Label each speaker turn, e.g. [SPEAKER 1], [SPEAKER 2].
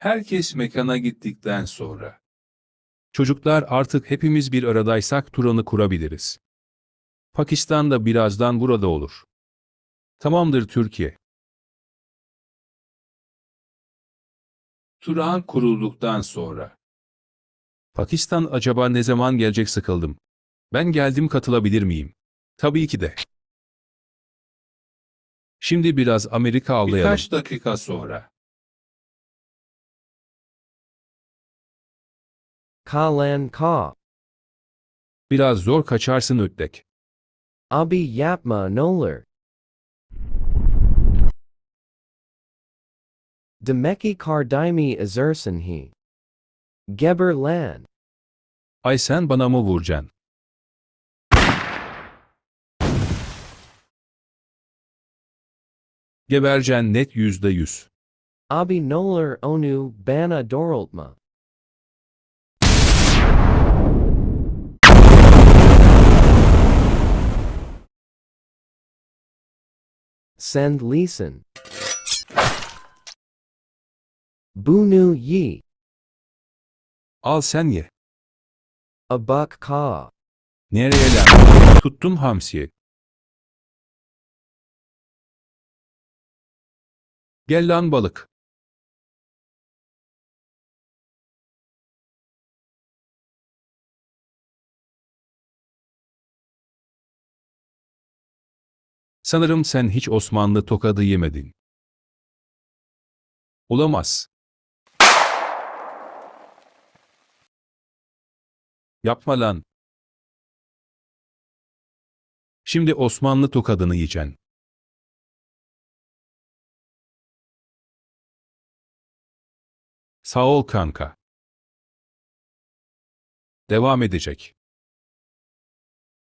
[SPEAKER 1] Herkes mekana gittikten sonra.
[SPEAKER 2] Çocuklar artık hepimiz bir aradaysak Turan'ı kurabiliriz. Pakistan da birazdan burada olur. Tamamdır Türkiye.
[SPEAKER 1] Turan kurulduktan sonra.
[SPEAKER 2] Pakistan acaba ne zaman gelecek sıkıldım. Ben geldim katılabilir miyim? Tabii ki de. Şimdi biraz Amerika avlayalım.
[SPEAKER 1] Birkaç dakika sonra.
[SPEAKER 3] Kalan ka.
[SPEAKER 2] Biraz zor kaçarsın ötlek.
[SPEAKER 3] Abi yapma nolar. Demeki kardimi azursanhi. Geber lan.
[SPEAKER 2] Ay sen bana mı vuracaksın? Gebercen net yüzde yüz.
[SPEAKER 3] Abi nolar onu bana dorultma. Send leeson. Bunu yi.
[SPEAKER 2] Al sen ye.
[SPEAKER 3] Abuk ka.
[SPEAKER 2] Nereye lan? Tuttum hamsiyi. Gel lan balık. Sanırım sen hiç Osmanlı tokadı yemedin. Olamaz. Yapma lan. Şimdi Osmanlı tokadını yiyeceksin. Sağ ol kanka. Devam edecek.